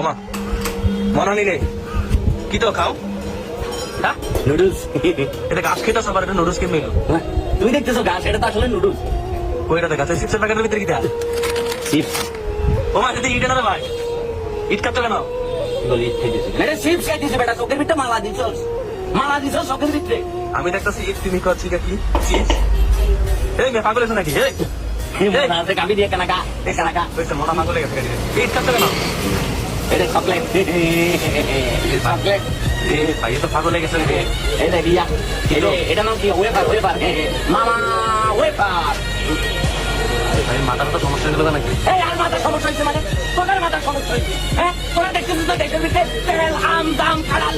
ওমা মনে নিলে কি তো খাও? হ্যাঁ? নুডলস। এটা গাছ খেতে সবার এটা নুডলস কেমন এলো তুমি দেখতেছো গাছ এটা তো আসলে নুডলস। ওইটাতে গাছে? চিপসের প্যাকেটের ভিতরে কি দেয়? চিপস। ওমা যদি ইট না ভাই। ইট কাটতো কেন? এটা আমি দেখতেছি ইট তুমি করছি কি? চিপস? এই মেয়ে পাগল আছে নাকি? এই এই কাবি দিয়ে কানাকা কানাকা। মোটা পাগল হয়ে ইট কাটতো কেন? এটা চকলেট। চকলেট। ভাই তো পাগল হয়ে গেছে রে এটা দিয়া এটা এটা নাম কি? ওয়েফার ওয়েফার মামা ওয়েফার ভাই মাথার তো সমস্যা হয়ে গেল নাকি? এই আর মাথা সমস্যা হয়েছে মানে? তোদের মাথা সমস্যা হয়েছে হ্যাঁ তোরা দেখতেছিস তো দেশের ভিতরে তেল আম দাম খাড়াল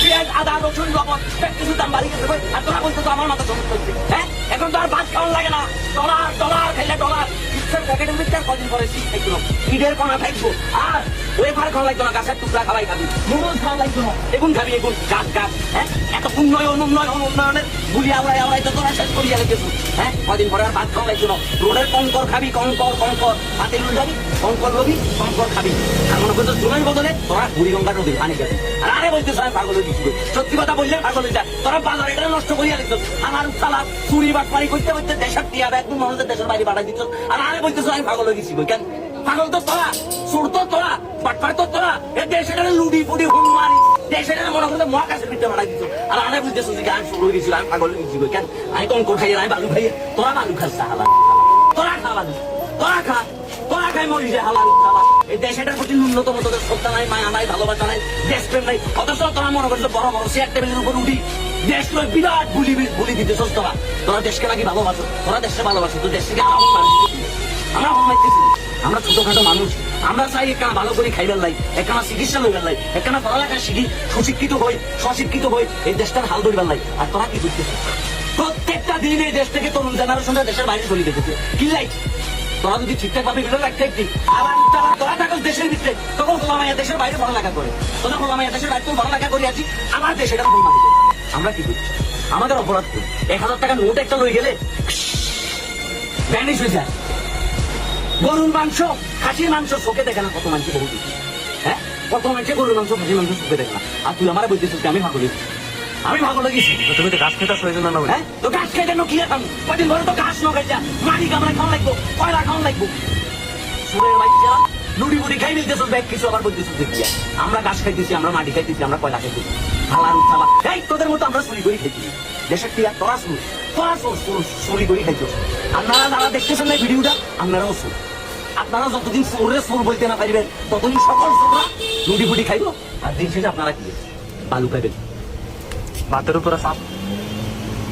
পেঁয়াজ আদা রসুন লবণ দেখতেছিস দাম বাড়ি গেছে। আর তোরা বলছো তো আমার মাথা সমস্যা হয়েছে হ্যাঁ এখন তো আর ভাত খাওয়ান লাগে না। ডলার ডলার খাইলে ডলার চিপসের প্যাকেটের ভিতরে আর কদিন পরে চিপস খাইছিল ইটের কোনা খাইছো আর ওয়েফার খাওয়া লাগতো না, গাছের টুকরা খাওয়াই খাবি। নুডলস খাওয়া লাগতো না। এগুন খাবি এগুন গাছ গাছ হ্যাঁ? এত উন্নয়ন উন্নয়ন, উন্নয়নের গুলি আওড়াই আওড়াই তো তোরা শেষ করিয়া লেগেছো হ্যাঁ? কদিন পরে আর ভাত খাওয়া লাগতো না। রোডের কঙ্কর খাবি, কঙ্কর কঙ্কর। হাতে লুল যাবি কঙ্কর লবি কঙ্কর খাবি। আর মনে করছ জুনের বদলে তোরা বুড়িগঙ্গা নদী পানি খাবি। আর আরে বলতে স্যার, পাগল হয়ে দিচ্ছি সত্যি কথা বললে পাগল হয়ে যায় তোরা বাজার এটা নষ্ট করিয়া দিচ্ছ আমার সালা চুরি, বাটপারি করতে করতে দেশের টিয়া একদম মানুষের দেশের বাইরে পাঠাই দিচ্ছ আর আরে বলতেছো আমি পাগল হয়ে গেছি কেন? পাগল তো তোরা সুর তো তোরা তো তোরা। এ দেশে লুডি মারি। দেশে মনে করতে মহাকাশের ভিতরে পাঠাই দিচ্ছ আর যে আমি শুরু হয়ে আমি পাগল হয়ে গেছি কেন? আমি কোথায় আমি বালু খাই। তোরা বালু খাস তোরা তোরা খা। তোরা খাই মরি এই দেশটার প্রতি ন্যূনতম তোদের শ্রদ্ধা নাই, মায়া নাই, ভালোবাসা নাই দেশপ্রেম নাই। অথচ তোরা মনে করছ বড় বড় চেয়ার টেবিলের উপর উঠি। দেশ বিরাট গুলি গুলি দিতে তোরা। তোরা দেশকে নাকি ভালোবাসো? তোরা দেশকে ভালোবাসো? তো দেশকে দিতেছি। আমরা হুমাইতেছি আমরা ছোটখাটো মানুষ। আমরা চাই একখানা ভালো করে খাইবার লাই একখানা চিকিৎসা লইবার লাই একখানা পড়ালেখা শিখি, সুশিক্ষিত হই, স্বশিক্ষিত হই, এই দেশটার হাল ধরিবার লাই আর তোরা কি করতেছিস প্রত্যেকটা দিন এই দেশ থেকে তরুণ জেনারেশনরা দেশের বাইরে চলে যেতেছে। কি লাইক তোরা যদি ঠিকঠাক ভাবে বিরোধ রাখতে একটি তারা দেশের ভিতরে। তখন দেশের বাইরে পড়ালেখা করে। খোলামাইয়া দেশের বাইরে করে আছি আমার দেশে এটা ভুল মানি আমরা কি করছি আমাদের অপরাধ এক হাজার টাকা নোট একটা লই গেলে ব্যানিশ হয়ে যায়। গরুর মাংস খাসির মাংস চোখে দেখে না কত মাংস বহু দিচ্ছে হ্যাঁ? কত মাংসে গরুর মাংস খাসির মাংস চোখে দেখে না। আর তুই আমার বলতেছিস যে আমি ভাগলে আমি ভাগলে গেছি। তুমি তো গাছ খেতে প্রয়োজন না হ্যাঁ? তো গাছ খাইতে নো কি এখন কদিন ধরে তো গাছ নো খাইছা মাটি কামড়া খাওয়া লাগবো কয়লা খাওয়া লাগবো। সুরের বাচ্চা লুড়ি বুড়ি খাই মিলতেছ ব্যাগ কিছু আবার বলতেছিস দেখিয়া আমরা গাছ খাইতেছি আমরা মাটি খাইতেছি আমরা কয়লা খাইতেছি। হালার উঠালা এই তোদের মতো আমরা চুরি করে খাইতেছি। দেশের টিয়া তোরা শুন তোরা চোর চোর চুরি করে খাইছো আপনারা যারা দেখতেছেন না এই ভিডিওটা আপনারাও শুন আপনারা যতদিন চোরে চোর বলতে না পারবেন, ততদিন সকল চোররা রুটি ফুটি খাইব। আর দিন শেষে আপনারা কি? বালু খাইবেন। ভাতের উপরে সাপ